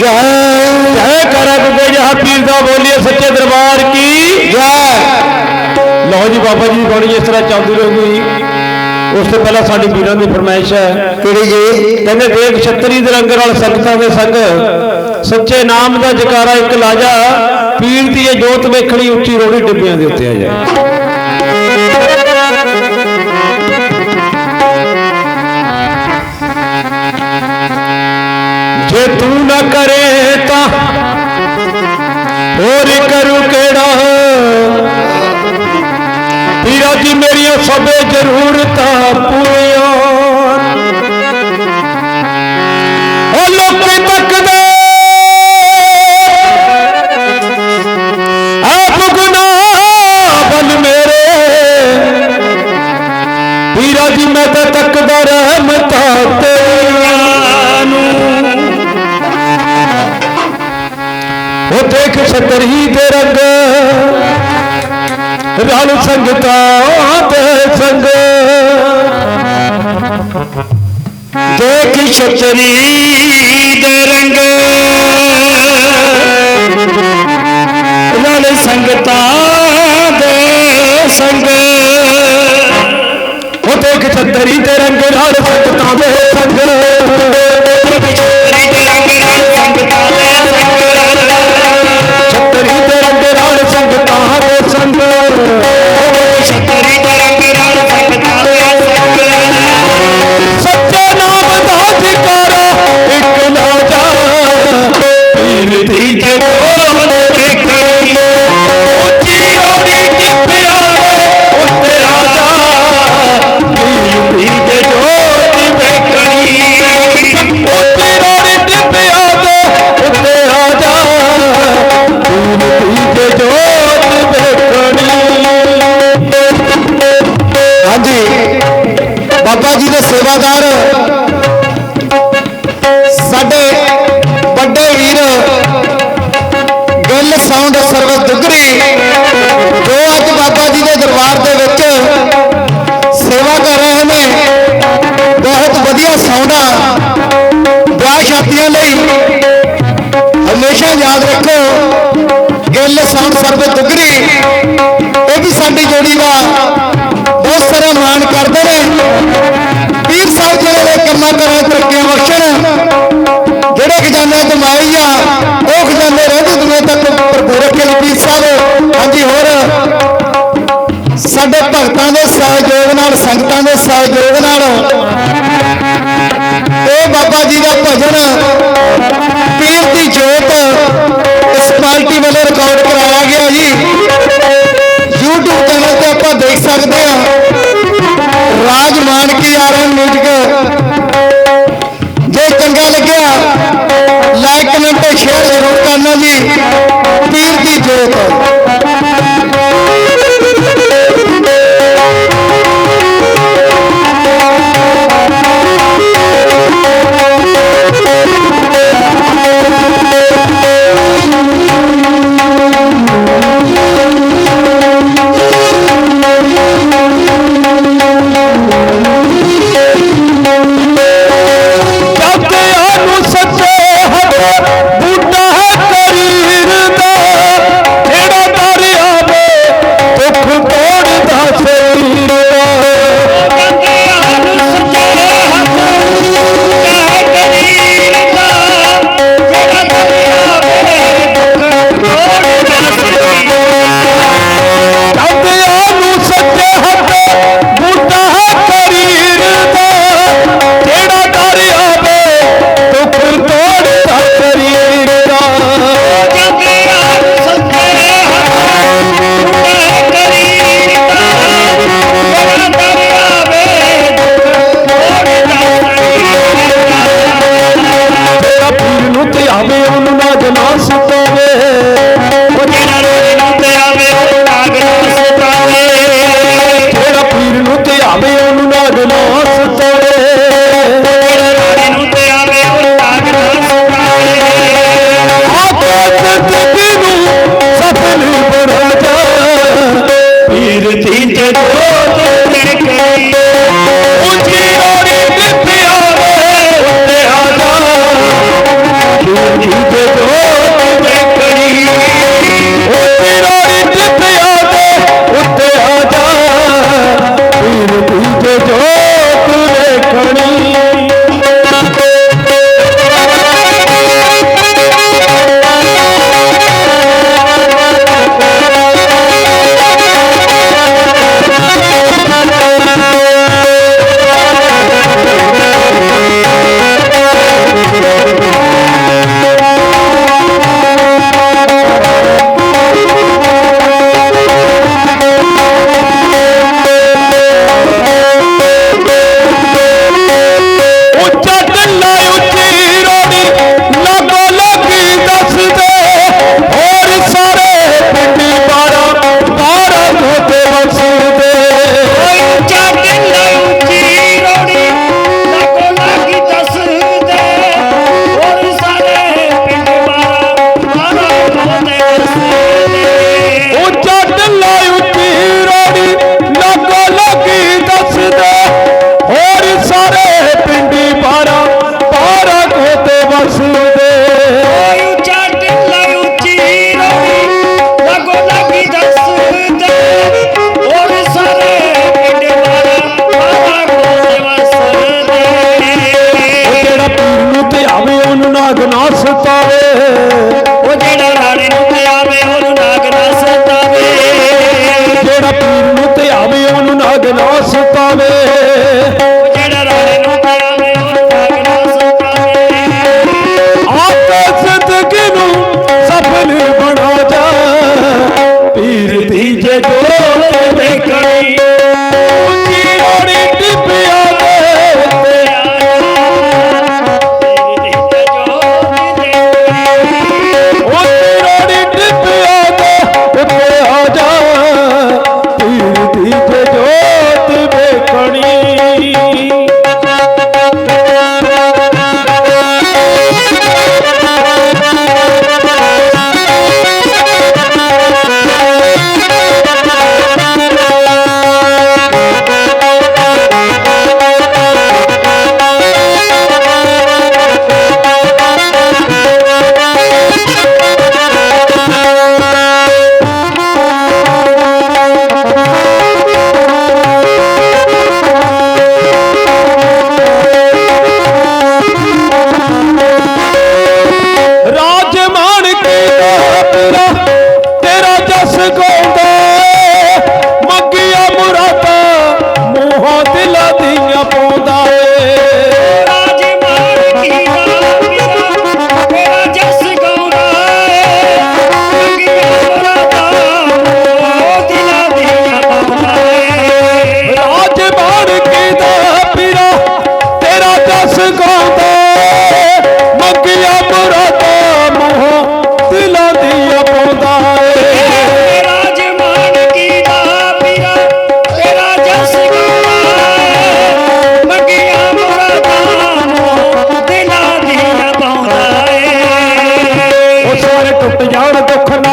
ਜੈ। ਜੈ ਕਰਾ ਗੁਗੇ ਜਹਾ ਪੀਰ ਦਾ ਬੋਲੀਏ ਸੱਚੇ ਦਰਬਾਰ ਕੀ ਜੈ। ਲਓ ਜੀ ਬਾਬਾ ਜੀ ਦੀ ਬਾਣੀ ਇਸ ਤਰ੍ਹਾਂ ਚੱਲਦੀ ਰਹੂਗੀ। ਉਸ ਤੋਂ ਪਹਿਲਾਂ ਸਾਡੇ ਵੀਰਾਂ ਦੀ ਫਰਮਾਇਸ਼ ਹੈ। ਕਿਹੜੀ ਜੀ? ਕਹਿੰਦੇ ਦੇਖ ਛਤਰੀ ਦੇ ਰੰਗ ਨਾਲ ਸੰਗਤਾਂ ਦੇ ਸੰਗ। ਸੱਚੇ ਨਾਮ ਦਾ ਜਕਾਰਾ ਇੱਕ ਲਾਜਾ। ਪੀਰ ਦੀ ਇਹ ਜੋਤ ਵੇਖਣੀ ਉੱਚੀ ਰੋੜੀ ਡਿੱਬਿਆਂ ਦੇ ਉੱਤੇ ਆ ਜਾਏ। ਵੀਰਾ ਜੀ, ਮੇਰੀਆਂ ਸਭੇ ਜ਼ਰੂਰਤਾਂ ਪੂਰੀਆਂ। ਉਹ ਲੋਕੀ ਤੱਕਦੇ ਆਪ ਗੁਨਾਹ ਬਲ ਮੇਰੇ। ਵੀਰਾ ਜੀ, ਮੈਂ ਤਾਂ ਤੱਕਦਾ ਰਹਿਮਤਾਂ ਤੇਰੀਆਂ ਨੂੰ। ਉਹ ਦੇਖ ਛਤਰੀ ਦੇ ਰੰਗ। ਰਲ ਸੰਗਤਾਂ ਦੇ ਸੰਗ। ਦੇਖ ਛਤਰੀ ਬਾਬਾ ਜੀ ਦੇ ਸੇਵਾਦਾਰ, ਸਾਡੇ ਵੱਡੇ ਵੀਰ, ਗਿੱਲ ਸਾਊਂਡ ਸਰਵਿਸ ਦੁਗਰੀ, ਜੋ ਅੱਜ ਬਾਬਾ ਜੀ ਦੇ ਦਰਬਾਰ ਦੇ ਵਿੱਚ ਸੇਵਾ ਕਰ ਰਹੇ ਨੇ। ਬਹੁਤ ਵਧੀਆ ਸਾਊਂਡਾਂ, ਵਿਆਹ ਸ਼ਾਦੀਆਂ ਲਈ। ਹਮੇਸ਼ਾ ਯਾਦ ਰੱਖੋ, ਗਿੱਲ ਸਾਊਂਡ ਸਰਵਿਸ ਜਾਣ ਦੁੱਖ ਨਾ